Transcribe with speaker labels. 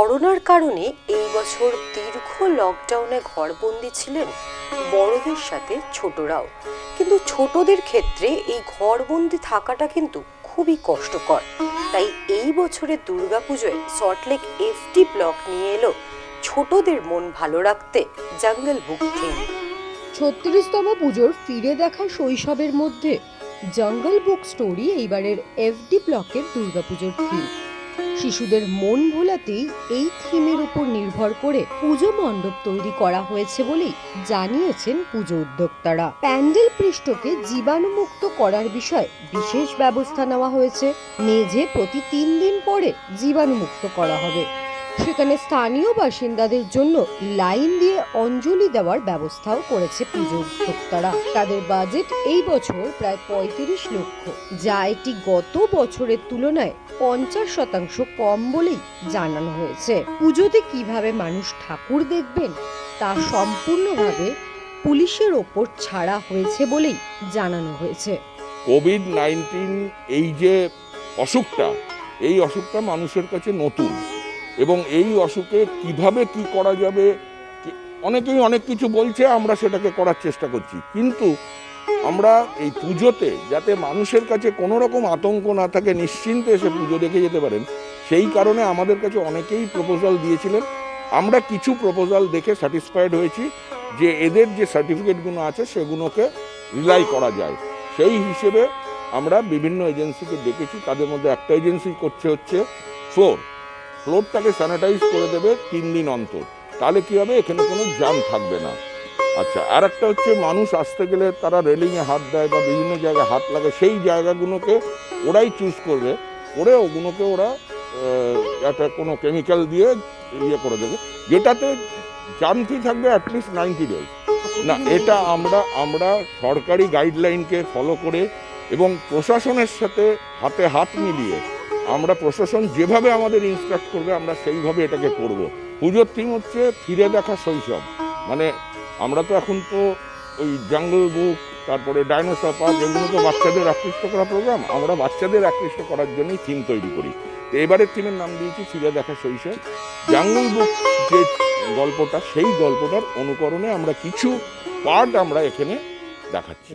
Speaker 1: কারণে এই বছর দীর্ঘ লকডাউনে ঘরবন্দি ছিলেন বড়দের সাথে ছোটরাও। কিন্তু ছোটদের ক্ষেত্রে এই ঘরবন্দি থাকাটা কিন্তু খুবই কষ্টকর। তাই এই বছরের দুর্গাপুজোয় সল্টলেক এফটি ব্লক নিয়ে এলো ছোটদের মন ভালো রাখতে জঙ্গল বুক থিম
Speaker 2: ছত্রিশতম পুজোর ফিরে দেখা শৈশবের মধ্যে জঙ্গল বুক স্টোরি এইবারের এফডি ব্লকের দুর্গাপুজোর থিম শিশুদের মন ভোলাতেই এই থিমের উপর নির্ভর করে পুজো মণ্ডপ তৈরি করা হয়েছে বলেই জানিয়েছেন পুজো উদ্যোক্তারা। প্যান্ডেল পৃষ্ঠকে জীবাণুমুক্ত করার বিষয়ে বিশেষ ব্যবস্থা নেওয়া হয়েছে। মেঝে প্রতি তিন দিন পরে জীবাণুমুক্ত করা হবে। সেখানে স্থানীয় বাসিন্দাদের জন্য লাইন দিয়ে অঞ্জলি দেওয়ার ব্যবস্থাও করেছে পুজো উদ্যোক্তারা। তাদের বাজেট এই বছর প্রায় পঁয়ত্রিশ লক্ষ। যা এটি গত বছরের তুলনায় পঞ্চাশ শতাংশ কম বলেই জানানো হয়েছে। পুজোতে কীভাবে মানুষ ঠাকুর দেখবেন, তা সম্পূর্ণভাবে পুলিশের ওপর ছাড়া হয়েছে বলেই জানানো হয়েছে।
Speaker 3: কোভিড নাইন্টিন এই যে অসুখটা, এই অসুখটা মানুষের কাছে নতুন। এবং এই অসুখে কীভাবে কি করা যাবে অনেকেই অনেক কিছু বলছে, আমরা সেটাকে করার চেষ্টা করছি। কিন্তু আমরা এই পুজোতে যাতে মানুষের কাছে কোনো রকম আতঙ্ক না থাকে, নিশ্চিন্তে এসে পুজো দেখে যেতে পারেন, সেই কারণে আমাদের কাছে অনেকেই প্রপোজাল দিয়েছিলেন। আমরা কিছু প্রপোজাল দেখে স্যাটিসফাইড হয়েছি যে এদের যে সার্টিফিকেটগুলো আছে, সেগুলোকে রিলাই করা যায়। সেই হিসেবে আমরা বিভিন্ন এজেন্সিকে ডেকেছি তাদের মধ্যে একটা এজেন্সি করছে হচ্ছে ফ্লোর ফ্লোরটাকে স্যানিটাইজ করে দেবে তিন দিন অন্তর। তাহলে কী হবে? এখানে কোনো জাম থাকবে না। আচ্ছা আর একটা হচ্ছে মানুষ আসতে গেলে তারা রেলিংয়ে হাত দেয় বা বিভিন্ন জায়গায় হাত লাগে, সেই জায়গাগুলোকে ওরাই চুজ করবে। করে ওগুলোকে ওরা একটা কোনো কেমিক্যাল দিয়ে ইয়ে করে দেবে। যেটাতে জাম ফ্রি থাকবে? অ্যাটলিস্ট নাইনটি ডেজ না, এটা আমরা আমরা সরকারি গাইডলাইনকে ফলো করে এবং প্রশাসনের সাথে হাতে হাত মিলিয়ে আমরা প্রশাসন যেভাবে আমাদের ইনস্ট্রাক্ট করবে, আমরা সেইভাবে এটাকে করব। পুজোর থিম হচ্ছে ফিরে দেখা শৈশব। মানে আমরা তো এখন তো ওই জঙ্গল বুক তারপরে ডাইনোসর পার্ক এগুলো তো বাচ্চাদের আকৃষ্ট করা প্রোগ্রাম আমরা বাচ্চাদের আকৃষ্ট করার জন্যই থিম তৈরি করি। তো এবারের থিমের নাম দিয়েছি ফিরে দেখা শৈশব। জঙ্গল বুক যে গল্পটা, সেই গল্পটার অনুকরণে আমরা কিছু পার্ট আমরা এখানে দেখাচ্ছি।